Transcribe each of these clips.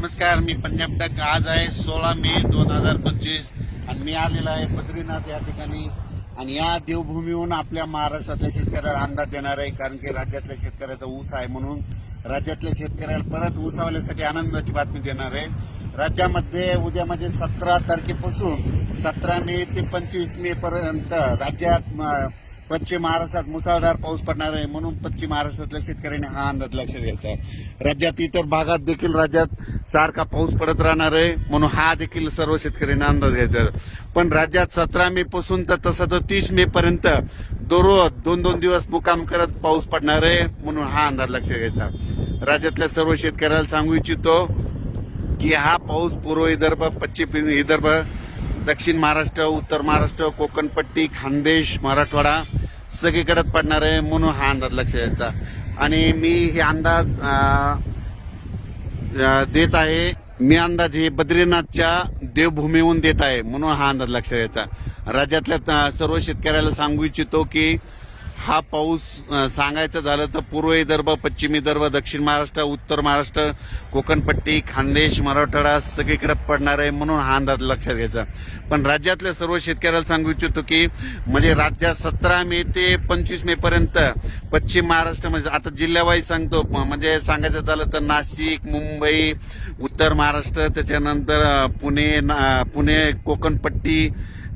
नमस्कार मी पंजाब डक आज आहे सोळा मे दोन हजार पंचवीस आणि मी आलेलो आहे बद्रीनाथ या ठिकाणी. आणि या देवभूमीहून आपल्या महाराष्ट्रातल्या शेतकऱ्याला अंदाज देणार आहे कारण की राज्यातल्या शेतकऱ्याचा ऊस आहे म्हणून राज्यातल्या शेतकऱ्याला परत ऊसावाल्यासाठी आनंदाची बातमी देणार आहे. राज्यामध्ये उद्या म्हणजे सतरा तारखेपासून सतरा मे ते पंचवीस मे पर्यंत राज्यात पश्चिम महाराष्ट्रात मुसळधार पाऊस पडणार आहे म्हणून पश्चिम महाराष्ट्रातल्या शेतकऱ्यांनी हा अंदाज लक्षात घ्यायचा आहे राज्यात इतर भागात देखील राज्यात सारखा पाऊस पडत राहणार आहे म्हणून हा देखील सर्व शेतकऱ्यांना अंदाज घ्यायचा आहे. पण राज्यात सतरा मे पासून तर तसं तर तीस मे पर्यंत दररोज दोन दोन दिवस मुकाम करत पाऊस पडणार आहे म्हणून हा अंदाज लक्षात घ्यायचा राज्यातल्या सर्व शेतकऱ्याला सांगू इच्छितो की हा पाऊस पूर्व विदर्भ पश्चिम विदर्भ दक्षिण महाराष्ट्र उत्तर महाराष्ट्र कोकणपट्टी खानदेश मराठवाडा सगळीकडे पडणार आहे म्हणून हा अंदाज लक्ष द्यायचा. आणि मी हे अंदाज देत आहे. मी अंदाज हे बद्रीनाथच्या देवभूमीहून देत आहे म्हणून हा अंदाज लक्षात द्यायचा. राज्यातल्या सर्व शेतकऱ्याला सांगू इच्छितो की हा पाऊस सांगायचं झालं तर पूर्व विदर्भ पश्चिम विदर्भ दक्षिण महाराष्ट्र उत्तर महाराष्ट्र कोकणपट्टी खानदेश मराठवाडा सगळीकडे पडणार आहे म्हणून हा अंदाज लक्षात घ्यायचा. पण राज्यातल्या सर्व शेतकऱ्याला सांगू इच्छितो की म्हणजे राज्यात सतरा मे ते पंचवीस मे पर्यंत पश्चिम महाराष्ट्र म्हणजे आता जिल्ह्यावाईज सांगतो म- म्हणजे सांगायचं झालं तर नाशिक मुंबई उत्तर महाराष्ट्र त्याच्यानंतर पुणे ना- पुणे कोकणपट्टी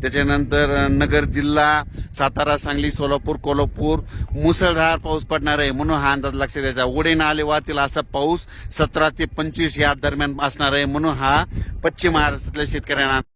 त्याच्यानंतर नगर जिल्हा सातारा सांगली सोलापूर कोल्हापूर मुसळधार पाऊस पडणार आहे म्हणून हा अंदाज लक्षात द्यायचा उडे नाले वाहतील असा पाऊस सतरा ते पंचवीस या दरम्यान असणार आहे म्हणून हा पश्चिम महाराष्ट्रातल्या शेतकऱ्यांना